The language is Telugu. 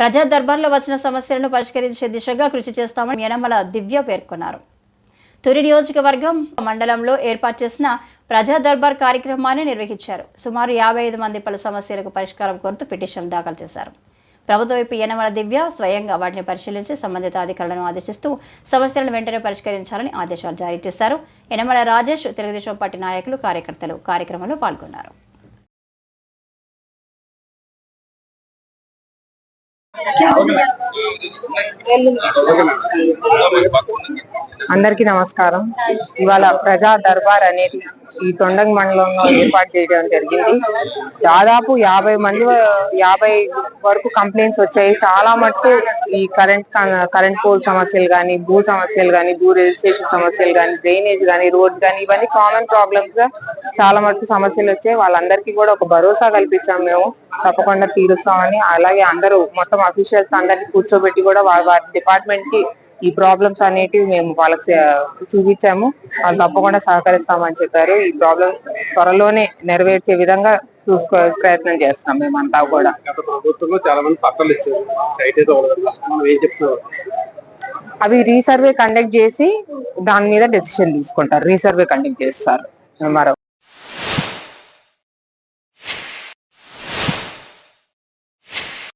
ప్రజా దర్బార్లో వచ్చిన సమస్యలను పరిష్కరించే దిశగా కృషి చేస్తామని యనమల దివ్య పేర్కొన్నారు. తొలి నియోజకవర్గం మండలంలో ఏర్పాటు చేసిన ప్రజా దర్బార్ కార్యక్రమాన్ని నిర్వహించారు. సుమారు యాభై ఐదు మంది పలు సమస్యలకు పరిష్కారం కోరుతూ పిటిషన్ దాఖలు చేశారు. ప్రభుత్వ వైపు యనమల దివ్య స్వయంగా వాటిని పరిశీలించి సంబంధిత అధికారులను ఆదేశిస్తూ సమస్యలను వెంటనే పరిష్కరించాలని ఆదేశాలు జారీ చేశారు. యనమల రాజేష్ తెలుగుదేశం పార్టీ నాయకులు కార్యకర్తలు కార్యక్రమంలో పాల్గొన్నారు. అందరికీ నమస్కారం. ఇవాళ ప్రజా దర్బార్ అనేది ఈ తొండంగ్ మండలంలో ఏర్పాటు చేయడం జరిగింది. దాదాపు యాభై మంది యాభై వరకు కంప్లైంట్స్ వచ్చాయి. చాలా మటుకు ఈ కరెంట్ కరెంట్ పోల్ సమస్యలు కానీ భూ సమస్యలు కానీ భూ రిజిస్ట్రేషన్ సమస్యలు కానీ డ్రైనేజ్ కానీ రోడ్ కానీ ఇవన్నీ కామన్ ప్రాబ్లమ్స్గా చాలా మటుకు సమస్యలు వచ్చాయి. వాళ్ళందరికీ కూడా ఒక భరోసా కల్పించాం మేము. తప్పకుండా తీరుస్తామని అలాగే అందరూ మొత్తం అఫీషియల్స్ అందరినీ కూర్చోబెట్టి కూడా వారి వారి డిపార్ట్మెంట్కి ఈ ప్రాబ్లమ్స్ అనేటివి మేము వాళ్ళకి చూపించాము. వాళ్ళు తప్పకుండా సహకరిస్తామని చెప్పారు. ఈ ప్రాబ్లమ్స్ త్వరలోనే నెరవేర్చే విధంగా చూసుకో ప్రయత్నం చేస్తాం మేమంతా కూడా. గత ప్రభుత్వంలో చాలా మంది పత్రాలు ఇచ్చారు. సైట్ మనం ఏం అవి రీసర్వే కండక్ట్ చేసి దాని మీద డెసిషన్ తీసుకుంటారు. రీసర్వే కండక్ట్ చేస్తారు. మరో